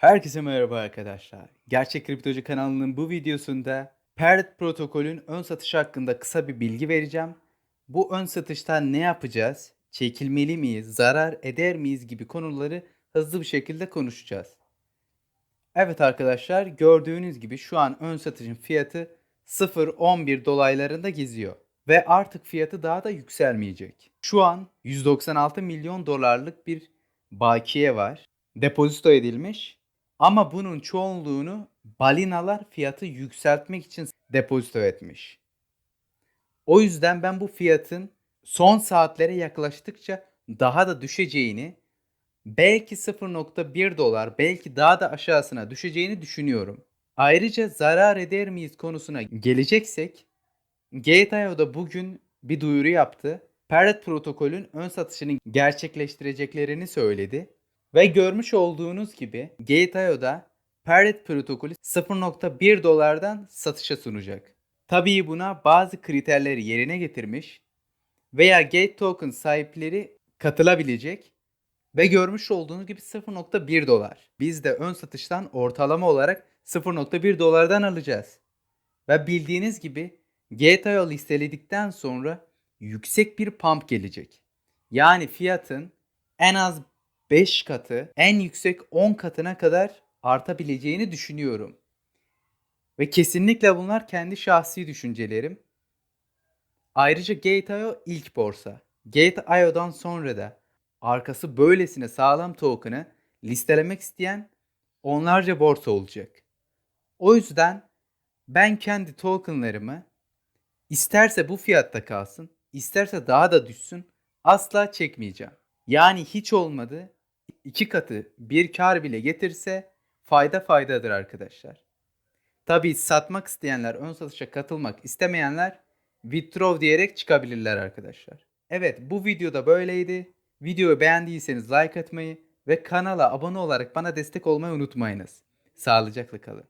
Herkese merhaba arkadaşlar. Gerçek Kriptocu kanalının bu videosunda Parrot protokolün ön satışı hakkında kısa bir bilgi vereceğim. Bu ön satışta ne yapacağız? Çekilmeli miyiz? Zarar eder miyiz gibi konuları hızlı bir şekilde konuşacağız. Evet arkadaşlar gördüğünüz gibi şu an ön satışın fiyatı 0.11 dolaylarında geziyor. Ve artık fiyatı daha da yükselmeyecek. Şu an 196 milyon dolarlık bir bakiye var. Depozito edilmiş. Ama bunun çoğunluğunu balinalar fiyatı yükseltmek için depozito etmiş. O yüzden ben bu fiyatın son saatlere yaklaştıkça daha da düşeceğini, belki 0.1 dolar, belki daha da aşağısına düşeceğini düşünüyorum. Ayrıca zarar eder miyiz konusuna geleceksek, Gate.io'da bugün bir duyuru yaptı. Parrot protokolün ön satışını gerçekleştireceklerini söyledi. Ve görmüş olduğunuz gibi Gate.io'da Parrot protokolü 0.1 dolardan satışa sunacak. Tabii buna bazı kriterleri yerine getirmiş veya Gate token sahipleri katılabilecek ve görmüş olduğunuz gibi 0.1 dolar. Biz de ön satıştan ortalama olarak 0.1 dolardan alacağız. Ve bildiğiniz gibi Gate.io listeledikten sonra yüksek bir pump gelecek. Yani fiyatın en az 5 katı, en yüksek 10 katına kadar artabileceğini düşünüyorum. Ve kesinlikle bunlar kendi şahsi düşüncelerim. Ayrıca Gate.io ilk borsa. Gate.io'dan sonra da arkası böylesine sağlam token'ı listelemek isteyen onlarca borsa olacak. O yüzden ben kendi tokenlarımı isterse bu fiyatta kalsın, isterse daha da düşsün asla çekmeyeceğim. Yani hiç olmadı iki katı bir kar bile getirse fayda faydadır arkadaşlar. Tabii satmak isteyenler, ön satışa katılmak istemeyenler withdraw diyerek çıkabilirler arkadaşlar. Evet bu videoda böyleydi. Videoyu beğendiyseniz like atmayı ve kanala abone olarak bana destek olmayı unutmayınız. Sağlıcakla kalın.